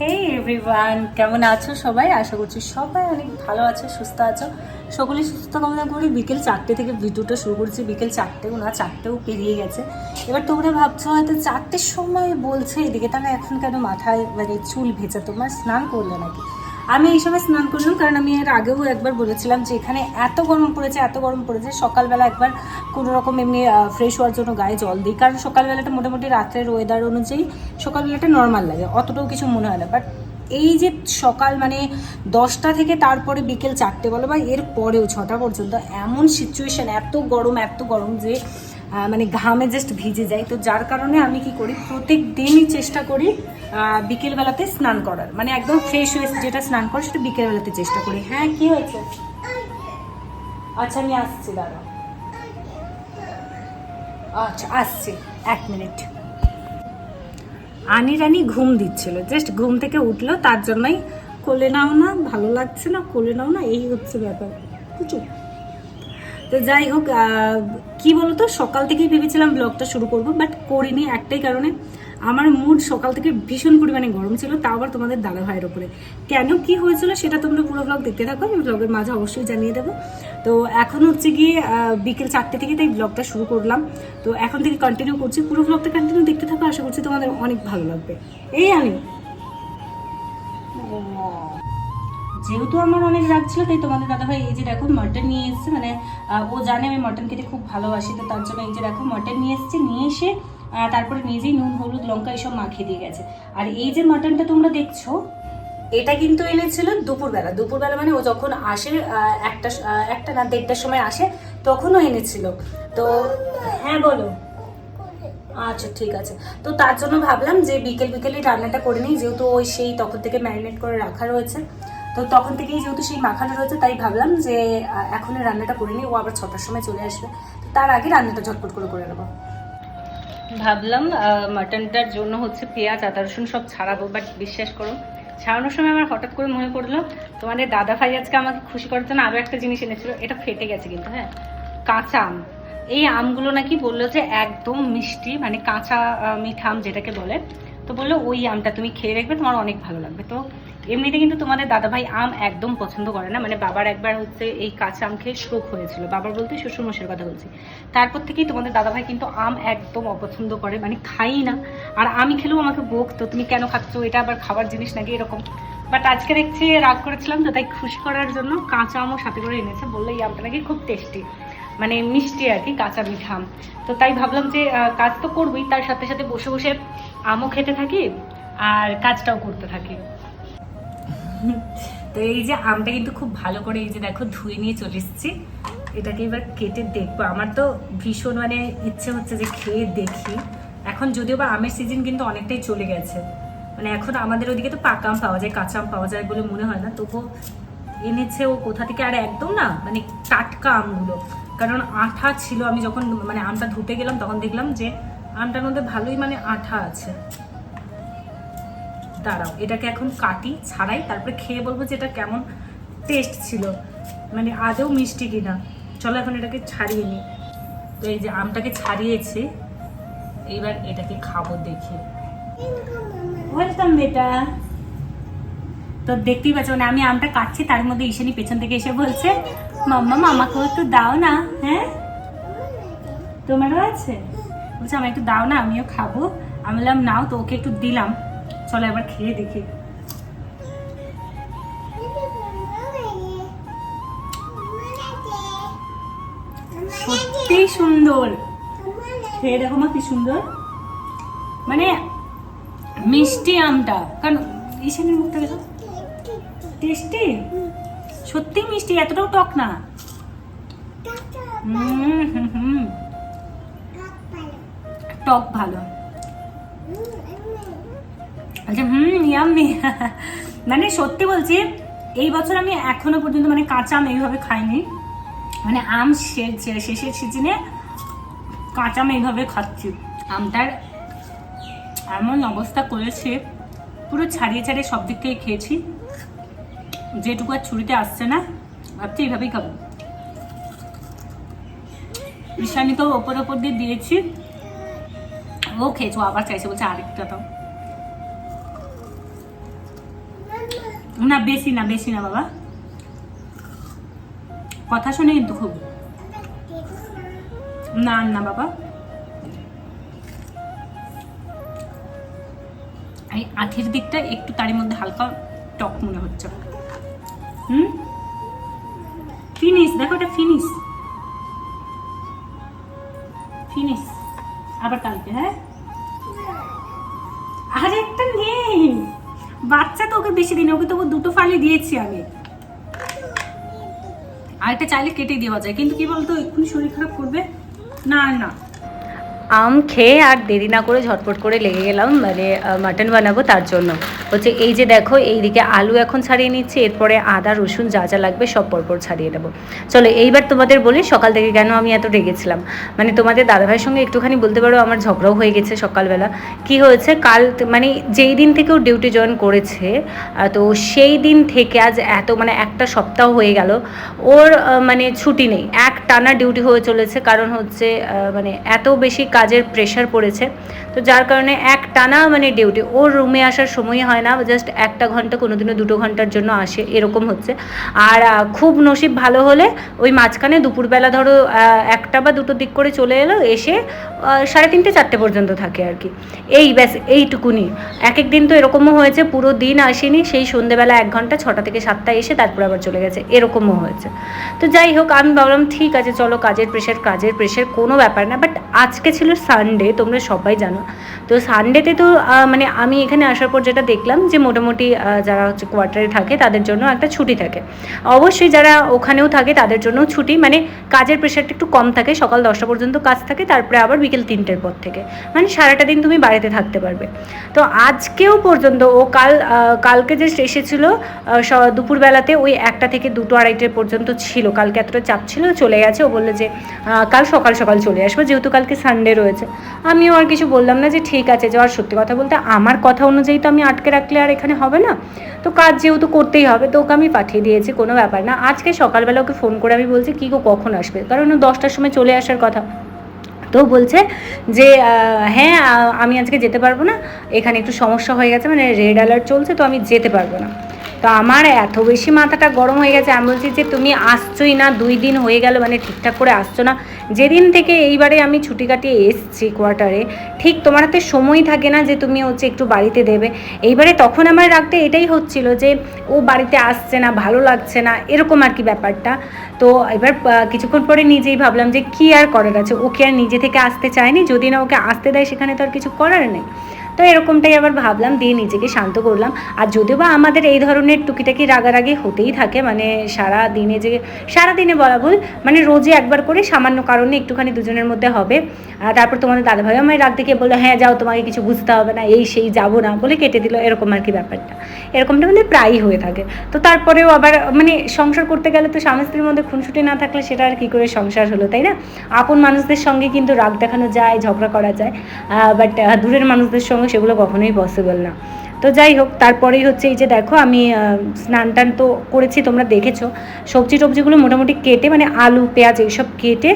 হে everyone কেমন আছো সবাই? আশা করছি সবাই অনেক ভালো আছো, সুস্থ আছো। সকলে সুস্থ কামনা করি বিকেল চারটে থেকে ভিডিওটা শুরু করছি। বিকেল চারটেও না, চারটেও পেরিয়ে গেছে। এবার তোমরা ভাবছ হয়তো চারটের সময় বলছে, এদিকে তাহলে এখন কেন মাথায় মানে চুল ভেজা? তোমার স্নান করলে নাকি? আমি এই সময় স্নান করলাম, কারণ আমি এর আগেও একবার বলেছিলাম যে এখানে এত গরম পড়েছে, এত গরম পড়েছে, সকালবেলা একবার কোনো রকম এমনি ফ্রেশ হওয়ার জন্য গায়ে জল দিই। কারণ সকালবেলাটা মোটামুটি রাত্রের ওয়েদার অনুযায়ী সকালবেলাটা নর্মাল লাগে, অতটাও কিছু মনে হয় না। বাট এই যে সকাল মানে দশটা থেকে তারপরে বিকেল চারটে বলো বা এর পরেও ছটা পর্যন্ত এমন সিচুয়েশান এত গরম এত গরম যে মানে ঘামে জাস্ট ভিজে যায়। তো যার কারণে আমি কি করি প্রত্যেক দিনই চেষ্টা করি বিকেলবেলাতে স্নান করার। মানে একদম ফ্রেশ হয়ে যেটা স্নান করে সেটা বিকেলবেলাতে চেষ্টা করি। হ্যাঁ কি হয়েছে? আচ্ছা আমি আসছি দাদা আচ্ছা আসছি। এক মিনিট। আনি রানি ঘুম দিচ্ছিল। জাস্ট ঘুম থেকে উঠল, তার জন্যই কোলে নাও না, ভালো লাগছে না, কোলে নাও না, এই হচ্ছে ব্যাপার। বুঝছ? তো যাই হোক কি বলতো, সকাল থেকেই ভেবেছিলাম ব্লগটা শুরু করব বাট করিনি একটাই কারণে। আমার মুড সকাল থেকে ভীষণ পরিমাণে গরম ছিল, তাও আবার তোমাদের দাদা ভাইয়ের ওপরে। কেন কি হয়েছিল সেটা তোমরা পুরো ব্লগ দেখতে থাকো, আমি ব্লগের মাঝে অবশ্যই জানিয়ে দেবো। তো এখন হচ্ছে গিয়ে বিকেল চারটে থেকে তাই ব্লগটা শুরু করলাম। তো এখন থেকে কন্টিনিউ করছি, পুরো ব্লগটা কন্টিনিউ দেখতে থাকো, আশা করছি তোমাদের অনেক ভালো লাগবে। এই আমি যেহেতু আমার অনেক রাগ ছিল, তাই তোমাদের দাদাভাই এই যে দেখো মটন নিয়ে এসেছে মানে ও জানে আমি মটন খেতে খুব ভালোবাসি, তো তার জন্য এই যে দেখো মটন নিয়ে এসেছে, নিয়ে এসে তারপরে নিজেই নুন, হলুদ, লঙ্কা এসব মাখিয়ে দিয়ে গেছে। আর এই যে মটনটা তোমরা দেখছ, এটা কিন্তু এনেছিল দুপুরবেলা। দুপুরবেলা মানে ও যখন আসে একটা একটা না দেড়টার সময় আসে, তখনও এনেছিল। তো হ্যাঁ বলো। আচ্ছা ঠিক আছে। তো তার জন্য ভাবলাম যে বিকেল বিকেলে রান্নাটা করে নিই, যেহেতু ওই সেই তখন থেকে ম্যারিনেট করে রাখা রয়েছে। তো তখন থেকেই যেহেতু সেই মাখানো রয়েছে, তাই ভাবলাম যে এখনই রান্নাটা করে নিই, ও আবার ছটার সময় চলে আসবে। তো তার আগে রান্নাটা ঝটপট করে করে নেব। ভাবলাম মাটনটার জন্য হচ্ছে পেঁয়াজ, আদা, রসুন সব ছাড়াবো বাট বিশ্বাস করো, ছাড়ানোর সময় আমার হঠাৎ করে মনে পড়ল তোমাদের দাদা ভাই আজকে আমাকে খুশি করার জন্য আরও একটা জিনিস এনেছিল, এটা ফেটে গেছে কিন্তু হ্যাঁ? কাঁচা আম। এই আমগুলো নাকি বলল যে একদম মিষ্টি মানে কাঁচা মিঠা আম যেটাকে বলে। তো বলল, ওই আমটা তুমি খেয়ে দেখবে, তোমার অনেক ভালো লাগবে। তো এমনিতে কিন্তু তোমাদের দাদাভাই আম একদম পছন্দ করে না। মানে বাবার একবার হচ্ছে এই কাঁচা আম খেয়ে শোক হয়েছিল। বাবার বলতে শ্বশুর শ্বশুরমশের কথা বলছি। তারপর থেকেই তোমাদের দাদাভাই কিন্তু আম একদম অপছন্দ করে। মানে খাই না। আর আমি খেলেও আমাকে বকতো তুমি কেন খাচ্ছ? এটা আবার খাবার জিনিস নাকি এরকম? বাট আজকে দেখছি রাগ করেছিলাম তো, তাই খুশি করার জন্য কাঁচা আমও সাথে করে এনেছে বলল এই আমটা নাকি খুব টেস্টি মানে মিষ্টি আর কি, কাঁচা মিঠা আম। তো তাই ভাবলাম যে কাজ তো করবোই। তার সাথে সাথে বসে বসে আমও খেতে থাকি আর কাজটাও করতে থাকি। তো এই যে আমটা কিন্তু খুব ভালো করে এই যে দেখো ধুয়ে নিয়ে চলে এসেছি। এটাকে এবার কেটে দেখব। আমার তো ভীষণ মানে ইচ্ছে হচ্ছে যে খেয়ে দেখি। এখন যদিও বা আমের সিজন কিন্তু অনেকটাই চলে গেছে। মানে এখন আমাদের ওদিকে তো পাকা আম পাওয়া যায়, কাঁচা আম পাওয়া যায় বলে মনে হয় না। তবুও এনেছে ও কোথা থেকে আর একদম না মানে টাটকা আমগুলো। কারণ আঠা ছিল, আমি যখন মানে আমটা ধুতে গেলাম তখন দেখলাম যে আমটার মধ্যে ভালোই মানে আঠা আছে। দাঁড়াও, এটাকে এখন কাটি, ছাড়াই তারপরে খেয়ে বলব যে এটা কেমন টেস্ট ছিল। মানে আদৌ মিষ্টি কিনা। চলো এখন এটাকে ছাড়িয়ে নিই। তো এই যে আমটাকে ছাড়িয়েছে, এইবার এটাকে খাব দেখে। ওয়েলকাম বেটা। তো দেখতেই পাচ্ছ মানে আমি আমটা কাটছি, তার মধ্যে ঈশানি পেছন থেকে এসে বলছে, মাম্মা, মামাকেও একটু দাও না হ্যাঁ? তোমারও আছে? বলছে আমার একটু দাও না, আমিও খাব। আমি বললাম, নাও, তো ওকে একটু দিলাম। চলো এবার খেয়ে দেখি। সত্যি সুন্দর। খেয়ে দেখো মা কি সুন্দর। মানে মিষ্টি আমটা। কারণ ঈশানের মুখটা দেখো। টেস্টি? সত্যি মিষ্টি, এতটাও টক না। টক ভালো। আচ্ছা হুম ইয়াম্মি মানে সত্যি বলছি, এই বছর আমি এখনও পর্যন্ত মানে কাঁচা আম এইভাবে খাইনি। মানে আম শেষের সিজনে কাঁচা আম এইভাবে খাচ্ছি। আমটার এমন অবস্থা করেছে, পুরো ছাড়িয়ে ছাড়িয়ে সব দিক থেকে খেয়েছি। যেটুকু আর ছুরিতে আসছে না, ভাবছি এইভাবেই খাব। তো ওপর ওপর দিয়ে দিয়েছি। ও খেয়েছো আবার চাইছে, বলছে আরেকটা দাও। না, বেশি না বেশি না বাবা। কথা শুনে কিন্তু খুব না না বাবা। এই আঠের দিকটা একটু তারই মধ্যে হালকা টক মনে হচ্ছে। হুম? ফিনিশ দেখো এটা ফিনিশ ফিনিশ আবার কালকে হ্যাঁ? ওকে বেশি দিন, ওকে তবু দুটো ফালি দিয়েছি আমি। আরেকটা চাইলে কেটে দেওয়া যায়, কিন্তু কি বলতো, এক্ষুনি শরীর খারাপ করবে? না না। আম খেয়ে আর দেরি না করে ঝটপট করে লেগে গেলাম মানে মাটন বানাবো তার জন্য। হচ্ছে এই যে দেখো, এইদিকে আলু এখন ছাড়িয়ে নিচ্ছি, এরপরে আদা, রসুন যা যা লাগবে সব পরপর ছাড়িয়ে দেবো। চলো, এইবার তোমাদের বলি সকাল থেকে কেন আমি এত রেগেছিলাম। মানে তোমাদের দাদাভাইয়ের সঙ্গে একটুখানি বলতে পারো, আমার ঝগড়াও হয়ে গেছে সকালবেলা। কি হয়েছে? কাল মানে যেই দিন থেকে ও ডিউটি জয়েন করেছে তো সেই দিন থেকে আজ এত মানে একটা সপ্তাহ হয়ে গেল, ওর মানে ছুটি নেই। এক টানা ডিউটি হয়ে চলেছে, কারণ হচ্ছে মানে এত বেশি কাজের প্রেশার পড়েছে। তো যার কারণে এক টানা মানে ডিউটি ওর রুমে আসার সময় হয় না জাস্ট একটা ঘণ্টা কোনোদিনও দুটো ঘণ্টার জন্য আসে, এরকম হচ্ছে। আর খুব নসিব ভালো হলে ওই মাঝখানে দুপুরবেলা ধরো একটা বা দুটো দিক করে চলে এলো, এসে সাড়ে তিনটে, চারটে পর্যন্ত থাকে আর কি। এই ব্যাস, এইটুকুনি। এক এক দিন তো এরকমও হয়েছে, পুরো দিন আসেনি, সেই সন্ধেবেলা এক ঘণ্টা, ছটা থেকে সাতটা এসে তারপর আবার চলে গেছে, এরকমও হয়েছে। তো যাই হোক, আমি ভাবলাম, ঠিক আছে, চলো, কাজের প্রেশার কাজের প্রেশার কোনো ব্যাপার না বাট আজকে ছিল সানডে তোমরা সবাই জানো। তো সানডেতে তো মানে আমি এখানে আসার পর যেটা দেখলাম যে মোটামুটি যারা হচ্ছে কোয়ার্টারে থাকে তাদের জন্য একটা ছুটি থাকে। অবশ্যই যারা ওখানেও থাকে তাদের জন্য ছুটি মানে কাজের প্রেশারটা একটু কম থাকে, সকাল দশটা পর্যন্ত কাজ থাকে, তারপরে আবার বিকেল তিনটের পর থেকে। মানে সারাটা দিন তুমি বাড়িতে থাকতে পারবে। তো আজকেও পর্যন্ত ও কাল কালকে যে এসেছিল দুপুরবেলাতে ওই একটা থেকে দুটো আড়াইটে পর্যন্ত ছিল। কালকে এতটা চাপ ছিল, চলে গেছে। ও বলল যে কাল সকাল সকাল চলে আসব, যেহেতু কালকে সানডে রয়েছে। আমিও আর কিছু বললাম না যে, ঠিক আছে যাওয়ার সত্যি কথা বলতে আমার কথা অনুযায়ী তো আমি আটকে রাখলে আর এখানে হবে না? তো কাজ যেহেতু করতেই হবে, তো ওকে আমি পাঠিয়ে দিয়েছি, কোনো ব্যাপার না। আজকে সকালবেলা ওকে ফোন করে আমি বলছি, কী গো, কখন আসবে? কারণ ও দশটার সময় চলে আসার কথা। তো বলছে যে হ্যাঁ আমি আজকে যেতে পারব না। এখানে একটু সমস্যা হয়ে গেছে মানে রেড অ্যালার্ট চলছে, তো আমি যেতে পারব না। তো আমার এত বেশি মাথাটা গরম হয়ে গেছে, আমি বলছি যে তুমি আসছোই না, দুই দিন হয়ে গেল মানে ঠিকঠাক করে আসছো না। যেদিন থেকে এইবারে আমি ছুটি কাটিয়ে এসছি কোয়ার্টারে ঠিক তোমার হাতে সময় থাকে না যে তুমি হচ্ছে একটু বাড়িতে দেবে। এইবারে তখন আমার রাখতে এটাই হচ্ছিল যে ও বাড়িতে আসছে না, ভালো লাগছে না, এরকম আর কি ব্যাপারটা। তো এবার কিছুক্ষণ পরে নিজেই ভাবলাম যে কি আর করার আছে ও কি আর নিজে থেকে আসতে চায়নি, যদি না ওকে আসতে দেয় সেখানে তো আর কিছু করার নেই। তো এরকমটাই আবার ভাবলাম, দিয়ে নিজেকে শান্ত করলাম। আর যদিও বা আমাদের এই ধরনের টুকিটাকি রাগারাগি হতেই থাকে মানে সারা দিনে যে, সারা দিনে বলা ভুল মানে রোজে একবার করে সামান্য কারণে একটুখানি দুজনের মধ্যে হবে। আর তারপর তোমাদের দাদাভাই আমায় রাগ দেখে বলল হ্যাঁ যাও, তোমাকে কিছু বুঝতে হবে না, এই সেই যাব না বলে কেটে দিল, এরকম আর কি ব্যাপারটা। এরকমটা মানে প্রায়ই হয়ে থাকে। তো তারপরেও আবার মানে সংসার করতে গেলে তো স্বামী স্ত্রীর মধ্যে খুনসুটি না থাকলে সেটা আর কী করে সংসার হলো, তাই না? আপন মানুষদের সঙ্গে কিন্তু রাগ দেখানো যায়, ঝগড়া করা যায় বাট দূরের মানুষদের সঙ্গে সেগুলো কখনোই পসিবল না। তো যাই হোক, তারপরেই হচ্ছে এই যে দেখো, আমি স্নান টান তো করেছি, তোমরা দেখেছ। সবজি টবজিগুলো মোটামুটি কেটে মানে আলু, পেঁয়াজ এইসব কেটে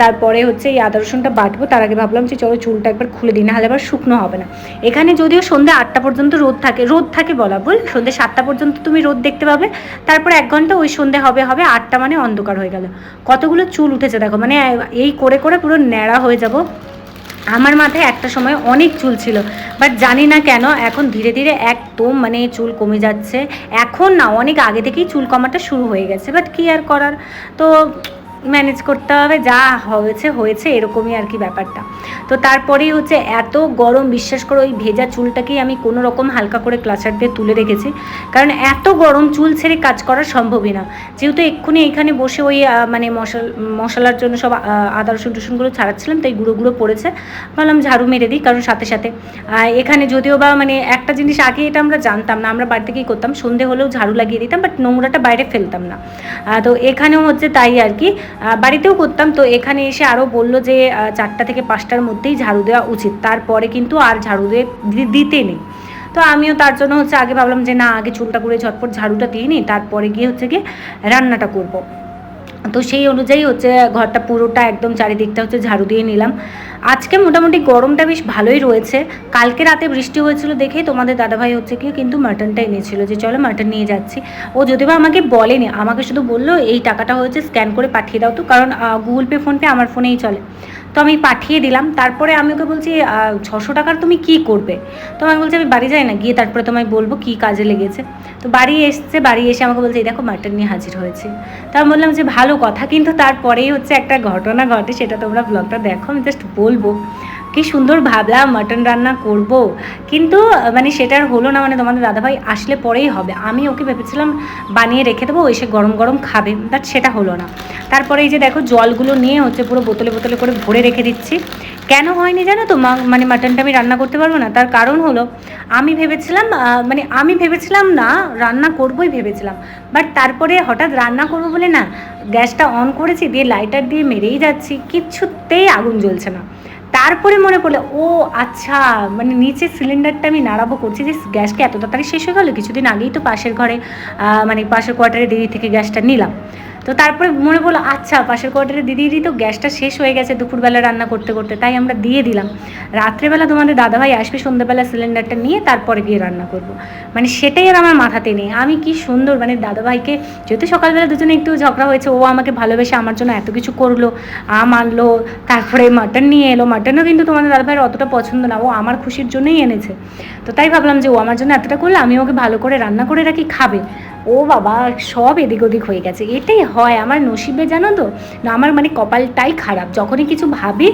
তারপরে হচ্ছে এই আদা, রসুনটা বাটবো, তার আগে ভাবলাম যে চলো চুলটা একবার খুলে দিই, নাহলে আবার শুকনো হবে না। এখানে যদিও সন্ধ্যা আটটা পর্যন্ত রোদ থাকে রোদ থাকে বলা বল সন্ধ্যে সাতটা পর্যন্ত তুমি রোদ দেখতে পাবে। তারপর এক ঘণ্টা ওই সন্ধ্যে হবে হবে আটটা মানে অন্ধকার হয়ে গেল। কতগুলো চুল উঠেছে দেখো মানে এই করে করে পুরো ন্যাড়া হয়ে যাব। আমার মাথায় একটা সময় অনেক চুল ছিল বাট জানি না কেন এখন ধীরে ধীরে একদম মানে চুল কমে যাচ্ছে। এখন না, অনেক আগে থেকেই চুল কমাটা শুরু হয়ে গেছে বাট কী আর করার? তো ম্যানেজ করতে হবে, যা হয়েছে হয়েছে, এরকমই আর কি ব্যাপারটা। তো তারপরেই হচ্ছে এত গরম, বিশ্বাস করো, ওই ভেজা চুলটাকেই আমি কোনো রকম হালকা করে ক্লাচার দিয়ে তুলে রেখেছি। কারণ এত গরম, চুল ছেড়ে কাজ করা সম্ভবই না। যেহেতু এক্ষুনি এখানে বসে ওই মানে মশলা, মশলার জন্য সব আদা, রসুন টসুনগুলো ছাড়াচ্ছিলাম, তাই গুঁড়ো গুঁড়ো পড়েছে। ভাবলাম ঝাড়ু মেরে দিই, কারণ সাথে সাথে এখানে যদিও বা মানে একটা জিনিস আগে এটা আমরা জানতাম না, আমরা বাড়িতে কী করতাম, সন্ধে হলেও ঝাড়ু লাগিয়ে দিতাম বাট নোংরাটা বাইরে ফেলতাম না। তো এখানেও হচ্ছে তাই আর কি বাড়িতেও করতাম। তো এখানে এসে আরও বলল যে চারটা থেকে পাঁচটার মধ্যেই ঝাড়ু দেওয়া উচিত। তারপরে কিন্তু আর ঝাড়ু দিয়ে দিতে নেই। তো আমিও তার জন্য হচ্ছে আগে ভাবলাম যে, না, আগে চুলটা করে ঝটপট ঝাড়ুটা দিয়ে নিই। তারপরে গিয়ে হচ্ছে গিয়ে রান্নাটা করব। তো সেই অনুযায়ী হচ্ছে ঘরটা পুরোটা একদম চারিদিকটা হচ্ছে ঝাড়ু দিয়ে নিলাম। আজকে মোটামুটি গরমটা বেশ ভালোই রয়েছে। কালকে রাতে বৃষ্টি হয়েছিল দেখে তোমাদের দাদাভাই হচ্ছে কি কিন্তু মাটনটা এনেছিল যে চলো মাটন নিয়ে যাচ্ছি। ও যদিও বা আমাকে বলেনি, আমাকে শুধু বলল, এই টাকাটা হয়েছে স্ক্যান করে পাঠিয়ে দাও তো, কারণ গুগল পে ফোনপে আমার ফোনেই চলে। তো আমি পাঠিয়ে দিলাম। তারপরে আমি ওকে বলছি ছশো টাকার তুমি কি করবে? তো আমাকে বলছি, আমি বাড়ি যাই না, গিয়ে তারপরে তোমায় বলব কি কাজে লেগেছে। তো বাড়ি এসছে, বাড়ি এসে আমাকে বলছে, এই দেখো মাটন নিয়ে হাজির হয়েছে। তা আমি বললাম যে, ভালো কথা, কিন্তু তারপরেই হচ্ছে একটা ঘটনা ঘটে, সেটা তোমরা ব্লগটা দেখো, আমি জাস্ট বলব। কি সুন্দর ভাবলাম মাটন রান্না করব। কিন্তু মানে সেটা আর হলো না মানে তোমাদের দাদাভাই আসলে পরেই হবে। আমি ওকে ভেবেছিলাম বানিয়ে রেখে দেবো এসে গরম গরম খাবে বাট সেটা হলো না। তারপরে এই যে দেখো, জলগুলো নিয়ে হচ্ছে পুরো বোতলে বোতলে করে ভরে রেখে দিচ্ছি। কেন হয়নি জানো তো মানে মাটনটা আমি রান্না করতে পারব না? তার কারণ হলো, আমি ভেবেছিলাম মানে আমি ভেবেছিলাম না, রান্না করবই ভেবেছিলাম। বাট তারপরে হঠাৎ রান্না করব বলে না, গ্যাসটা অন করেছি, দিয়ে লাইটার দিয়ে মেরেই যাচ্ছি, কিচ্ছুতেই আগুন জ্বলছে না। তারপরে মনে পড়ল, ও আচ্ছা মানে নিচে সিলিন্ডারটা আমি নাড়াবো করছি, যে গ্যাসটা এত তাড়াতাড়ি শেষ হয়ে গেলো, কিছুদিন আগেই তো পাশের ঘরে মানে পাশের কোয়ার্টারে দেরি থেকে গ্যাসটা নিলাম। তো তারপরে মনে পড়ল আচ্ছা পাশের কোয়ার্টারে দিদিরই তো গ্যাসটা শেষ হয়ে গেছে দুপুরবেলা রান্না করতে করতে, তাই আমরা দিয়ে দিলাম। রাত্রেবেলা তোমাদের দাদাভাই আসবে, সন্ধ্যাবেলা সিলিন্ডারটা নিয়ে তারপরে গিয়ে রান্না করব। মানে সেটাই আর আমার মাথাতে নেই। আমি কি সুন্দর মানে দাদাভাইকে যেহেতু সকালবেলা দুজনে একটু ঝগড়া হয়েছে, ও আমাকে ভালোবেসে আমার জন্য এত কিছু করল, আম আনলো, তারপরে মাটন নিয়ে এলো। মাটনও কিন্তু তোমাদের দাদাভাইয়ের অতটা পছন্দ না, ও আমার খুশির জন্যই এনেছে। তো তাই ভাবলাম যে ও আমার জন্য এতটা করলে, আমি ওকে ভালো করে রান্না করে রাখি, খাবে। ও বাবা, সব এদিক ওদিক হয়ে গেছে। এটাই হয় আমার নসিবে, জানো তো? না, আমার মানে কপালটাই খারাপ। যখনই কিছু ভাবি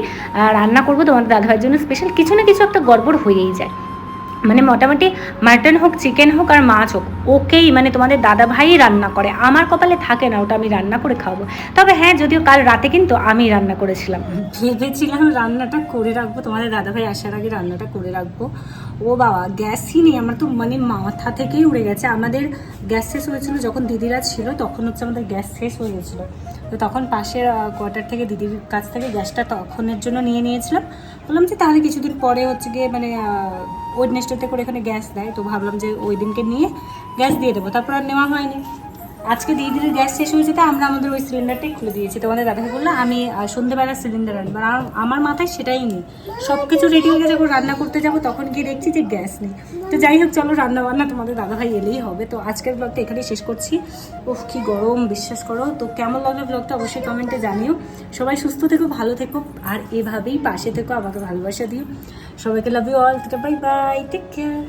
রান্না করব, তোমাদের দাদাভাইয়ের জন্য স্পেশাল কিছু না কিছু একটা গড়বড় হয়েই যায়। মানে মোটামুটি মাটন হোক চিকেন হোক আর মাছ হোক, ওকেই মানে তোমাদের দাদা ভাই রান্না করে। আমার কপালে থাকে না, ওটা আমি রান্না করে খাব তবে হ্যাঁ যদিও কাল রাতে কিন্তু আমি রান্না করেছিলাম। ভেবেছিলাম রান্নাটা করে রাখব, তোমাদের দাদাভাই আসার আগে রান্নাটা করে রাখব। ও বাবা গ্যাসই নেই, আমার তো মানে মাথা থেকেই উড়ে গেছে। আমাদের গ্যাস শেষ হয়েছিল যখন দিদিরা ছিল, তখন হচ্ছে আমাদের গ্যাস শেষ হয়ে গেছিল। তো তখন পাশের কোয়ার্টার থেকে দিদির কাছ থেকে গ্যাসটা তখনের জন্য নিয়ে নিয়েছিলাম। বললাম যে তাহলে কিছুদিন পরে হচ্ছে গিয়ে মানে ওয়েডনেসডেতে করে এখানে গ্যাস দেয়। তো ভাবলাম যে ওই দিনকে নিয়ে গ্যাস দিয়ে দেবো। তারপর আর নেওয়া হয়নি। আজকে দিদির গ্যাস শেষ হয়েছে তো আমরা আমাদের ওই সিলিন্ডারটাই খুলে দিয়েছি। তোমাদের দাদাকে বলল আমি সন্ধ্যেবেলা সিলিন্ডার আনব। আর আমার মাথায় সেটাই নেই। সব কিছু রেডি হয়ে গেছে যখন রান্না করতে যাব, তখন গিয়ে দেখছি যে গ্যাস নেই। তো যাই হোক, চলো রান্না বান্না তোমাদের দাদাভাই এলেই হবে। তো আজকের ব্লগটা এখানেই শেষ করছি। ওফ কি গরম, বিশ্বাস করো। তো কেমন লাগল ব্লগটা অবশ্যই কমেন্টে জানিও। সবাই সুস্থ থেকো, ভালো থেকো, আর এভাবেই পাশে থেকো, আমাকে ভালোবাসা দিও। সবাইকে love you all bye bye take care